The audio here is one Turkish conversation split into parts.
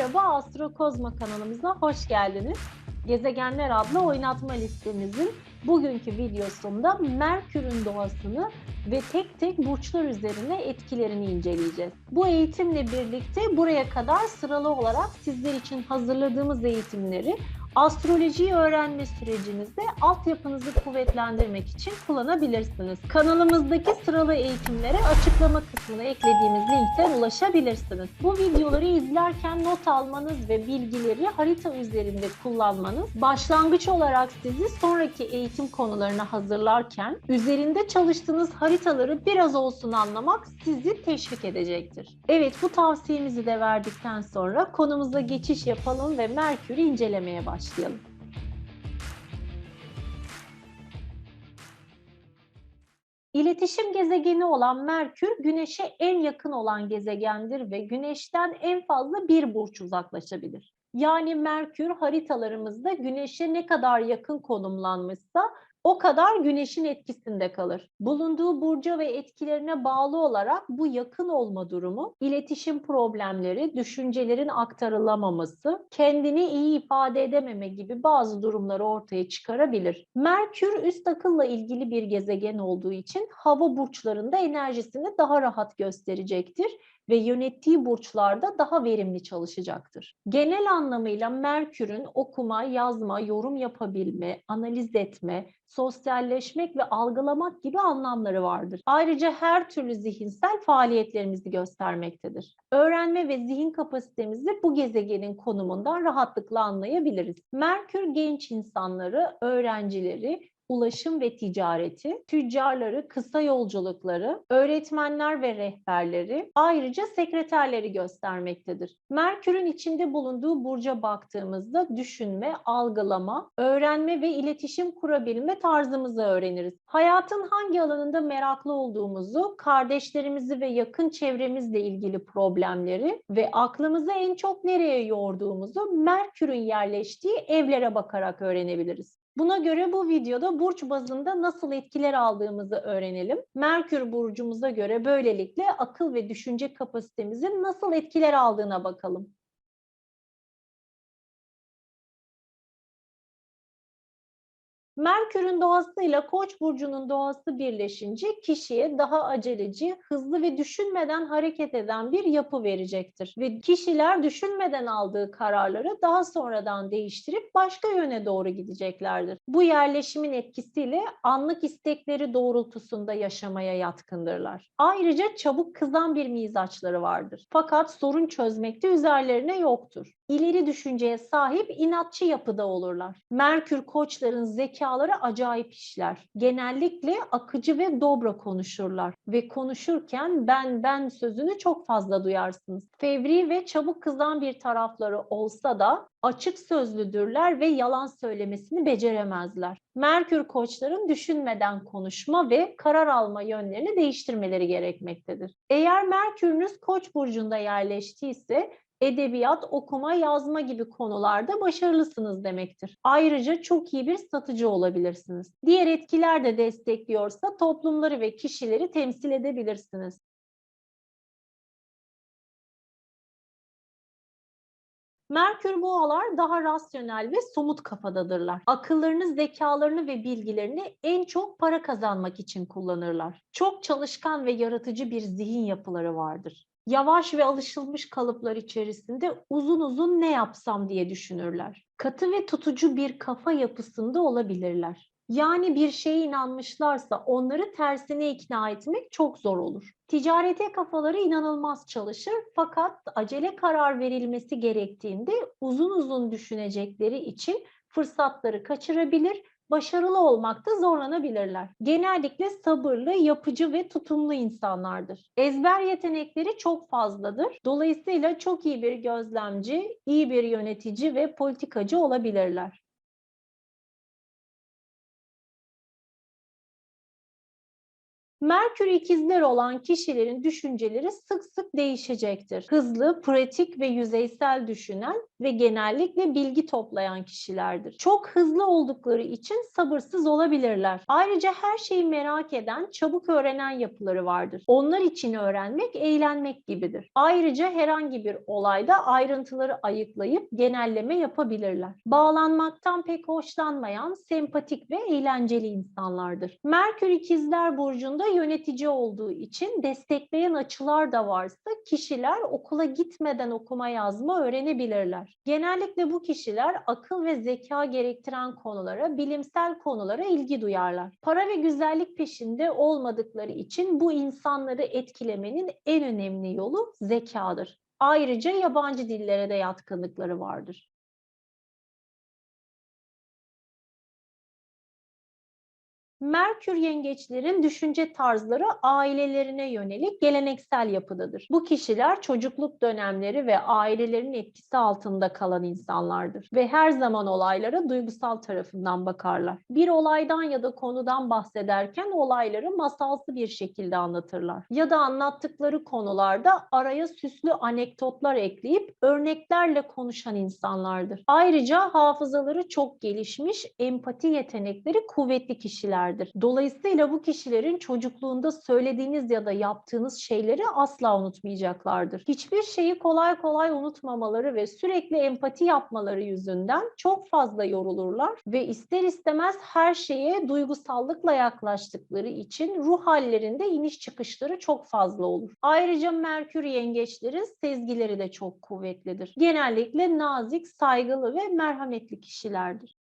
Merhaba Astrokozma kanalımıza hoş geldiniz. Gezegenler adlı oynatma listemizin bugünkü videosunda Merkür'ün doğasını ve tek tek burçlar üzerine etkilerini inceleyeceğiz. Bu eğitimle birlikte buraya kadar sıralı olarak sizler için hazırladığımız eğitimleri astrolojiyi öğrenme sürecinizde altyapınızı kuvvetlendirmek için kullanabilirsiniz. Kanalımızdaki sıralı eğitimlere açıklama kısmına eklediğimiz linkten ulaşabilirsiniz. Bu videoları izlerken not almanız ve bilgileri harita üzerinde kullanmanız başlangıç olarak sizi sonraki eğitim konularına hazırlarken üzerinde çalıştığınız haritaları biraz olsun anlamak sizi teşvik edecektir. Evet bu tavsiyemizi de verdikten sonra konumuza geçiş yapalım ve Merkür'ü incelemeye başlayalım. İletişim gezegeni olan Merkür, Güneş'e en yakın olan gezegendir ve Güneş'ten en fazla bir burç uzaklaşabilir. Yani Merkür haritalarımızda Güneş'e ne kadar yakın konumlanmışsa o kadar Güneş'in etkisinde kalır. Bulunduğu burca ve etkilerine bağlı olarak bu yakın olma durumu, iletişim problemleri, düşüncelerin aktarılamaması, kendini iyi ifade edememe gibi bazı durumları ortaya çıkarabilir. Merkür üst akılla ilgili bir gezegen olduğu için hava burçlarında enerjisini daha rahat gösterecektir ve yönettiği burçlarda daha verimli çalışacaktır. Genel anlamıyla Merkür'ün okuma, yazma, yorum yapabilme, analiz etme, sosyalleşmek ve algılamak gibi anlamları vardır. Ayrıca her türlü zihinsel faaliyetlerimizi göstermektedir. Öğrenme ve zihin kapasitemizi bu gezegenin konumundan rahatlıkla anlayabiliriz. Merkür genç insanları, öğrencileri, ulaşım ve ticareti, tüccarları, kısa yolculukları, öğretmenler ve rehberleri, ayrıca sekreterleri göstermektedir. Merkür'ün içinde bulunduğu burca baktığımızda düşünme, algılama, öğrenme ve iletişim kurabilme tarzımızı öğreniriz. Hayatın hangi alanında meraklı olduğumuzu, kardeşlerimizi ve yakın çevremizle ilgili problemleri ve aklımızı en çok nereye yorduğumuzu Merkür'ün yerleştiği evlere bakarak öğrenebiliriz. Buna göre bu videoda burç bazında nasıl etkiler aldığımızı öğrenelim. Merkür burcumuza göre böylelikle akıl ve düşünce kapasitemizin nasıl etkiler aldığına bakalım. Merkür'ün doğasıyla Koç burcunun doğası birleşince kişiye daha aceleci, hızlı ve düşünmeden hareket eden bir yapı verecektir. Ve kişiler düşünmeden aldığı kararları daha sonradan değiştirip başka yöne doğru gideceklerdir. Bu yerleşimin etkisiyle anlık istekleri doğrultusunda yaşamaya yatkındırlar. Ayrıca çabuk kızan bir mizaçları vardır. Fakat sorun çözmekte üzerlerine yoktur. İleri düşünceye sahip inatçı yapıda olurlar. Merkür koçların zekaları acayip işler. Genellikle akıcı ve dobra konuşurlar ve konuşurken ben ben sözünü çok fazla duyarsınız. Fevri ve çabuk kızan bir tarafları olsa da açık sözlüdürler ve yalan söylemesini beceremezler. Merkür koçların düşünmeden konuşma ve karar alma yönlerini değiştirmeleri gerekmektedir. Eğer Merkürünüz Koç burcunda yerleştiyse edebiyat, okuma, yazma gibi konularda başarılısınız demektir. Ayrıca çok iyi bir satıcı olabilirsiniz. Diğer etkiler de destekliyorsa toplumları ve kişileri temsil edebilirsiniz. Merkür boğalar daha rasyonel ve somut kafadadırlar. Akıllarını, zekalarını ve bilgilerini en çok para kazanmak için kullanırlar. Çok çalışkan ve yaratıcı bir zihin yapıları vardır yavaş ve alışılmış kalıplar içerisinde uzun uzun ne yapsam diye düşünürler. Katı ve tutucu bir kafa yapısında olabilirler. Yani bir şeye inanmışlarsa onları tersine ikna etmek çok zor olur. Ticarete kafaları inanılmaz çalışır fakat acele karar verilmesi gerektiğinde uzun uzun düşünecekleri için fırsatları kaçırabilir başarılı olmakta zorlanabilirler. Genellikle sabırlı, yapıcı ve tutumlu insanlardır. Ezber yetenekleri çok fazladır. Dolayısıyla çok iyi bir gözlemci, iyi bir yönetici ve politikacı olabilirler. Merkür ikizler olan kişilerin düşünceleri sık sık değişecektir. Hızlı, pratik ve yüzeysel düşünen ve genellikle bilgi toplayan kişilerdir. Çok hızlı oldukları için sabırsız olabilirler. Ayrıca her şeyi merak eden, çabuk öğrenen yapıları vardır. Onlar için öğrenmek, eğlenmek gibidir. Ayrıca herhangi bir olayda ayrıntıları ayıklayıp genelleme yapabilirler. Bağlanmaktan pek hoşlanmayan, sempatik ve eğlenceli insanlardır. Merkür ikizler burcunda yönetici olduğu için destekleyen açılar da varsa kişiler okula gitmeden okuma yazma öğrenebilirler. Genellikle bu kişiler akıl ve zeka gerektiren konulara, bilimsel konulara ilgi duyarlar. Para ve güzellik peşinde olmadıkları için bu insanları etkilemenin en önemli yolu zekadır. Ayrıca yabancı dillere de yatkınlıkları vardır. Merkür yengeçlerin düşünce tarzları ailelerine yönelik geleneksel yapıdadır. Bu kişiler çocukluk dönemleri ve ailelerin etkisi altında kalan insanlardır ve her zaman olaylara duygusal tarafından bakarlar. Bir olaydan ya da konudan bahsederken olayları masalsı bir şekilde anlatırlar. Ya da anlattıkları konularda araya süslü anekdotlar ekleyip örneklerle konuşan insanlardır. Ayrıca hafızaları çok gelişmiş, empati yetenekleri kuvvetli kişiler kişilerdir. Dolayısıyla bu kişilerin çocukluğunda söylediğiniz ya da yaptığınız şeyleri asla unutmayacaklardır. Hiçbir şeyi kolay kolay unutmamaları ve sürekli empati yapmaları yüzünden çok fazla yorulurlar ve ister istemez her şeye duygusallıkla yaklaştıkları için ruh hallerinde iniş çıkışları çok fazla olur. Ayrıca Merkür yengeçlerin sezgileri de çok kuvvetlidir. Genellikle nazik, saygılı ve merhametli kişilerdir.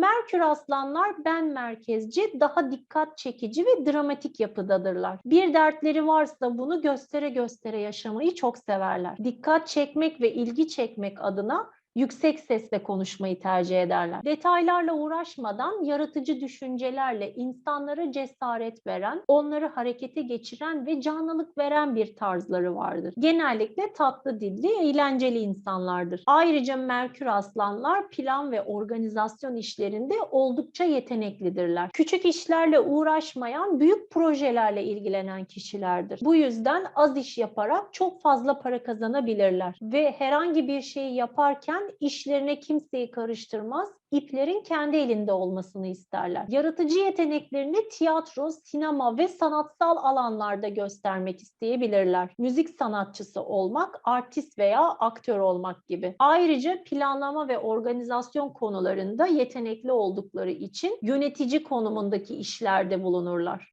Merkür aslanlar ben merkezci, daha dikkat çekici ve dramatik yapıdadırlar. Bir dertleri varsa bunu göstere göstere yaşamayı çok severler. Dikkat çekmek ve ilgi çekmek adına yüksek sesle konuşmayı tercih ederler. Detaylarla uğraşmadan yaratıcı düşüncelerle insanlara cesaret veren, onları harekete geçiren ve canlılık veren bir tarzları vardır. Genellikle tatlı dilli, eğlenceli insanlardır. Ayrıca Merkür aslanlar plan ve organizasyon işlerinde oldukça yeteneklidirler. Küçük işlerle uğraşmayan, büyük projelerle ilgilenen kişilerdir. Bu yüzden az iş yaparak çok fazla para kazanabilirler ve herhangi bir şeyi yaparken işlerine kimseyi karıştırmaz, iplerin kendi elinde olmasını isterler. Yaratıcı yeteneklerini tiyatro, sinema ve sanatsal alanlarda göstermek isteyebilirler. Müzik sanatçısı olmak, artist veya aktör olmak gibi. Ayrıca planlama ve organizasyon konularında yetenekli oldukları için yönetici konumundaki işlerde bulunurlar.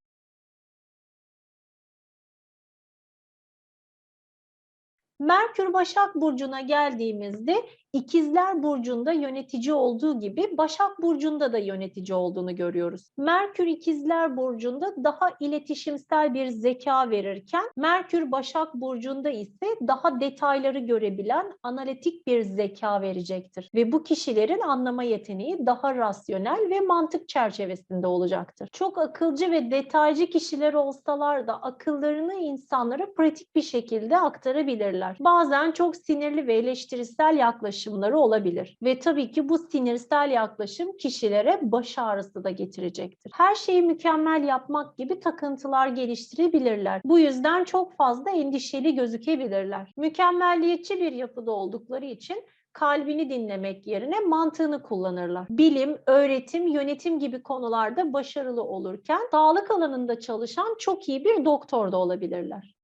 Merkür Başak Burcu'na geldiğimizde İkizler Burcu'nda yönetici olduğu gibi Başak Burcu'nda da yönetici olduğunu görüyoruz. Merkür İkizler Burcu'nda daha iletişimsel bir zeka verirken Merkür Başak Burcu'nda ise daha detayları görebilen analitik bir zeka verecektir. Ve bu kişilerin anlama yeteneği daha rasyonel ve mantık çerçevesinde olacaktır. Çok akılcı ve detaycı kişiler olsalar da akıllarını insanlara pratik bir şekilde aktarabilirler. Bazen çok sinirli ve eleştirisel yaklaşım yaklaşımları olabilir. Ve tabii ki bu sinirsel yaklaşım kişilere baş ağrısı da getirecektir. Her şeyi mükemmel yapmak gibi takıntılar geliştirebilirler. Bu yüzden çok fazla endişeli gözükebilirler. Mükemmelliyetçi bir yapıda oldukları için kalbini dinlemek yerine mantığını kullanırlar. Bilim, öğretim, yönetim gibi konularda başarılı olurken sağlık alanında çalışan çok iyi bir doktor da olabilirler.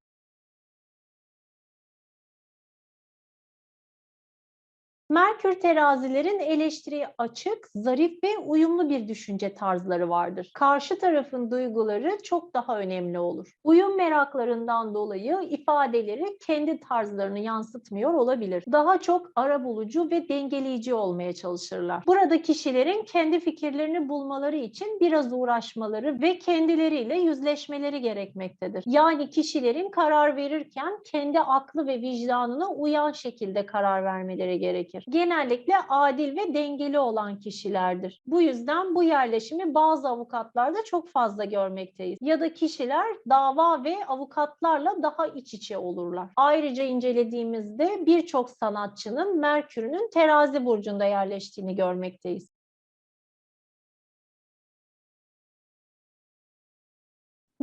Merkür terazilerin eleştiriye açık, zarif ve uyumlu bir düşünce tarzları vardır. Karşı tarafın duyguları çok daha önemli olur. Uyum meraklarından dolayı ifadeleri kendi tarzlarını yansıtmıyor olabilir. Daha çok arabulucu ve dengeleyici olmaya çalışırlar. Burada kişilerin kendi fikirlerini bulmaları için biraz uğraşmaları ve kendileriyle yüzleşmeleri gerekmektedir. Yani kişilerin karar verirken kendi aklı ve vicdanına uyan şekilde karar vermeleri gerekir genellikle adil ve dengeli olan kişilerdir. Bu yüzden bu yerleşimi bazı avukatlarda çok fazla görmekteyiz. Ya da kişiler dava ve avukatlarla daha iç içe olurlar. Ayrıca incelediğimizde birçok sanatçının Merkür'ünün terazi burcunda yerleştiğini görmekteyiz.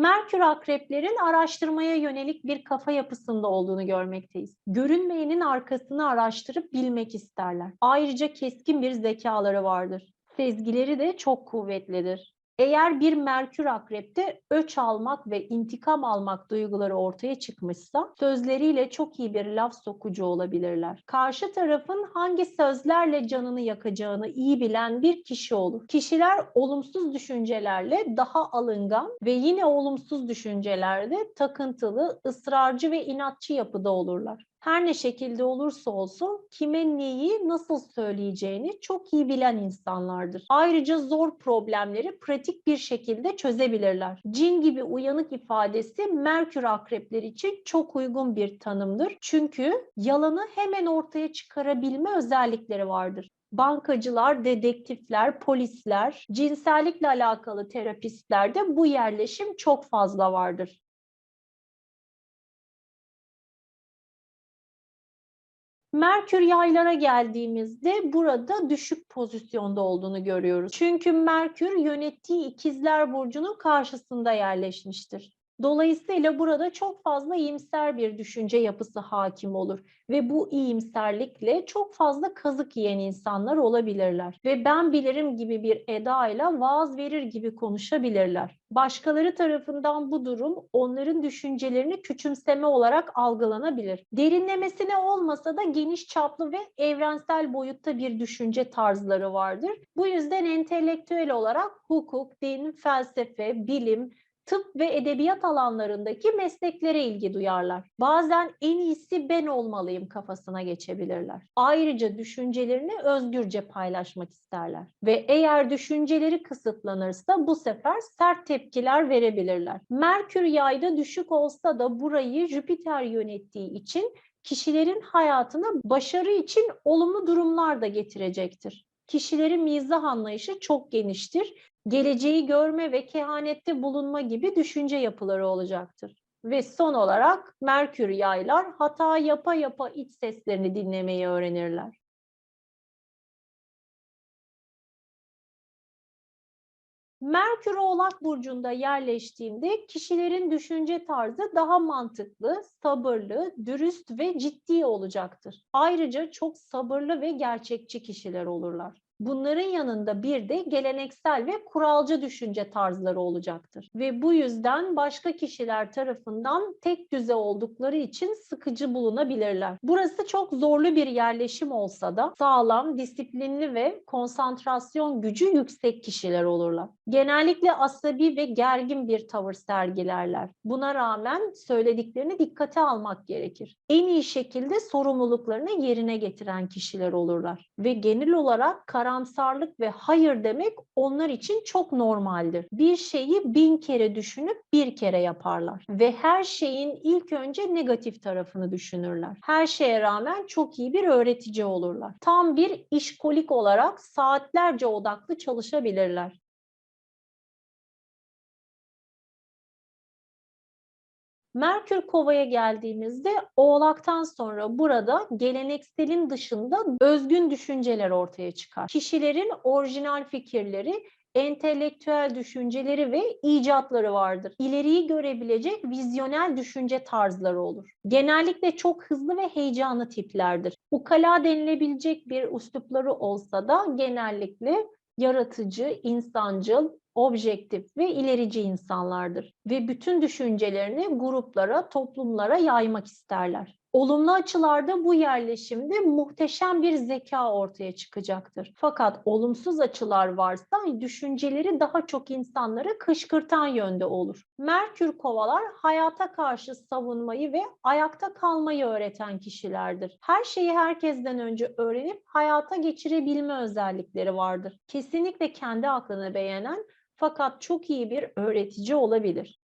Merkür akreplerin araştırmaya yönelik bir kafa yapısında olduğunu görmekteyiz. Görünmeyenin arkasını araştırıp bilmek isterler. Ayrıca keskin bir zekaları vardır. Sezgileri de çok kuvvetlidir. Eğer bir Merkür akrepte öç almak ve intikam almak duyguları ortaya çıkmışsa sözleriyle çok iyi bir laf sokucu olabilirler. Karşı tarafın hangi sözlerle canını yakacağını iyi bilen bir kişi olur. Kişiler olumsuz düşüncelerle daha alıngan ve yine olumsuz düşüncelerde takıntılı, ısrarcı ve inatçı yapıda olurlar her ne şekilde olursa olsun kime neyi nasıl söyleyeceğini çok iyi bilen insanlardır. Ayrıca zor problemleri pratik bir şekilde çözebilirler. Cin gibi uyanık ifadesi Merkür akrepler için çok uygun bir tanımdır. Çünkü yalanı hemen ortaya çıkarabilme özellikleri vardır bankacılar, dedektifler, polisler, cinsellikle alakalı terapistlerde bu yerleşim çok fazla vardır. Merkür yaylara geldiğimizde burada düşük pozisyonda olduğunu görüyoruz. Çünkü Merkür yönettiği ikizler burcunun karşısında yerleşmiştir. Dolayısıyla burada çok fazla iyimser bir düşünce yapısı hakim olur ve bu iyimserlikle çok fazla kazık yiyen insanlar olabilirler ve ben bilirim gibi bir edayla vaaz verir gibi konuşabilirler. Başkaları tarafından bu durum onların düşüncelerini küçümseme olarak algılanabilir. Derinlemesine olmasa da geniş çaplı ve evrensel boyutta bir düşünce tarzları vardır. Bu yüzden entelektüel olarak hukuk, din, felsefe, bilim, tıp ve edebiyat alanlarındaki mesleklere ilgi duyarlar. Bazen en iyisi ben olmalıyım kafasına geçebilirler. Ayrıca düşüncelerini özgürce paylaşmak isterler. Ve eğer düşünceleri kısıtlanırsa bu sefer sert tepkiler verebilirler. Merkür yayda düşük olsa da burayı Jüpiter yönettiği için kişilerin hayatına başarı için olumlu durumlar da getirecektir. Kişilerin mizah anlayışı çok geniştir geleceği görme ve kehanette bulunma gibi düşünce yapıları olacaktır. Ve son olarak Merkür yaylar hata yapa yapa iç seslerini dinlemeyi öğrenirler. Merkür Oğlak Burcu'nda yerleştiğinde kişilerin düşünce tarzı daha mantıklı, sabırlı, dürüst ve ciddi olacaktır. Ayrıca çok sabırlı ve gerçekçi kişiler olurlar. Bunların yanında bir de geleneksel ve kuralcı düşünce tarzları olacaktır. Ve bu yüzden başka kişiler tarafından tek düze oldukları için sıkıcı bulunabilirler. Burası çok zorlu bir yerleşim olsa da sağlam, disiplinli ve konsantrasyon gücü yüksek kişiler olurlar. Genellikle asabi ve gergin bir tavır sergilerler. Buna rağmen söylediklerini dikkate almak gerekir. En iyi şekilde sorumluluklarını yerine getiren kişiler olurlar. Ve genel olarak karar karamsarlık ve hayır demek onlar için çok normaldir. Bir şeyi bin kere düşünüp bir kere yaparlar ve her şeyin ilk önce negatif tarafını düşünürler. Her şeye rağmen çok iyi bir öğretici olurlar. Tam bir işkolik olarak saatlerce odaklı çalışabilirler. Merkür Kova'ya geldiğimizde Oğlak'tan sonra burada gelenekselin dışında özgün düşünceler ortaya çıkar. Kişilerin orijinal fikirleri entelektüel düşünceleri ve icatları vardır. İleriyi görebilecek vizyonel düşünce tarzları olur. Genellikle çok hızlı ve heyecanlı tiplerdir. Ukala denilebilecek bir üslupları olsa da genellikle yaratıcı, insancıl, objektif ve ilerici insanlardır ve bütün düşüncelerini gruplara, toplumlara yaymak isterler. Olumlu açılarda bu yerleşimde muhteşem bir zeka ortaya çıkacaktır. Fakat olumsuz açılar varsa düşünceleri daha çok insanları kışkırtan yönde olur. Merkür kovalar hayata karşı savunmayı ve ayakta kalmayı öğreten kişilerdir. Her şeyi herkesten önce öğrenip hayata geçirebilme özellikleri vardır. Kesinlikle kendi aklını beğenen fakat çok iyi bir öğretici olabilir.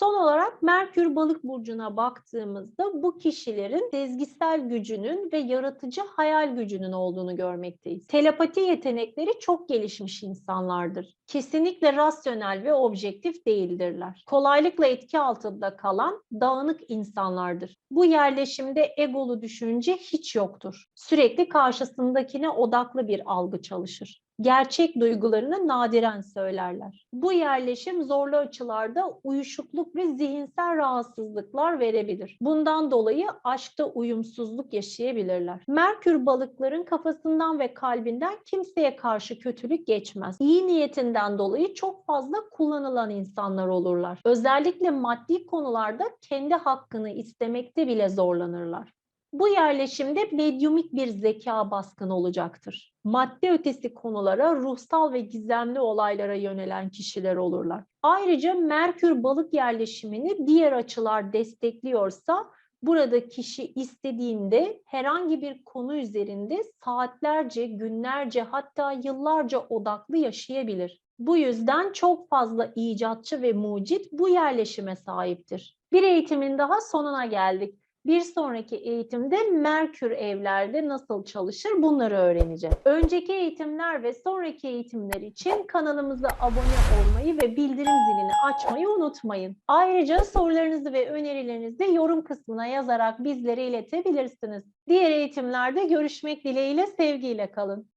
Son olarak Merkür Balık burcuna baktığımızda bu kişilerin sezgisel gücünün ve yaratıcı hayal gücünün olduğunu görmekteyiz. Telepati yetenekleri çok gelişmiş insanlardır. Kesinlikle rasyonel ve objektif değildirler. Kolaylıkla etki altında kalan dağınık insanlardır. Bu yerleşimde egolu düşünce hiç yoktur. Sürekli karşısındakine odaklı bir algı çalışır Gerçek duygularını nadiren söylerler. Bu yerleşim zorlu açılarda uyuşukluk ve zihinsel rahatsızlıklar verebilir. Bundan dolayı aşkta uyumsuzluk yaşayabilirler. Merkür balıkların kafasından ve kalbinden kimseye karşı kötülük geçmez. İyi niyetinden dolayı çok fazla kullanılan insanlar olurlar. Özellikle maddi konularda kendi hakkını istemekte bile zorlanırlar. Bu yerleşimde medyumik bir zeka baskın olacaktır. Madde ötesi konulara, ruhsal ve gizemli olaylara yönelen kişiler olurlar. Ayrıca Merkür balık yerleşimini diğer açılar destekliyorsa burada kişi istediğinde herhangi bir konu üzerinde saatlerce, günlerce hatta yıllarca odaklı yaşayabilir. Bu yüzden çok fazla icatçı ve mucit bu yerleşime sahiptir. Bir eğitimin daha sonuna geldik. Bir sonraki eğitimde Merkür evlerde nasıl çalışır bunları öğreneceğiz. Önceki eğitimler ve sonraki eğitimler için kanalımıza abone olmayı ve bildirim zilini açmayı unutmayın. Ayrıca sorularınızı ve önerilerinizi yorum kısmına yazarak bizlere iletebilirsiniz. Diğer eğitimlerde görüşmek dileğiyle sevgiyle kalın.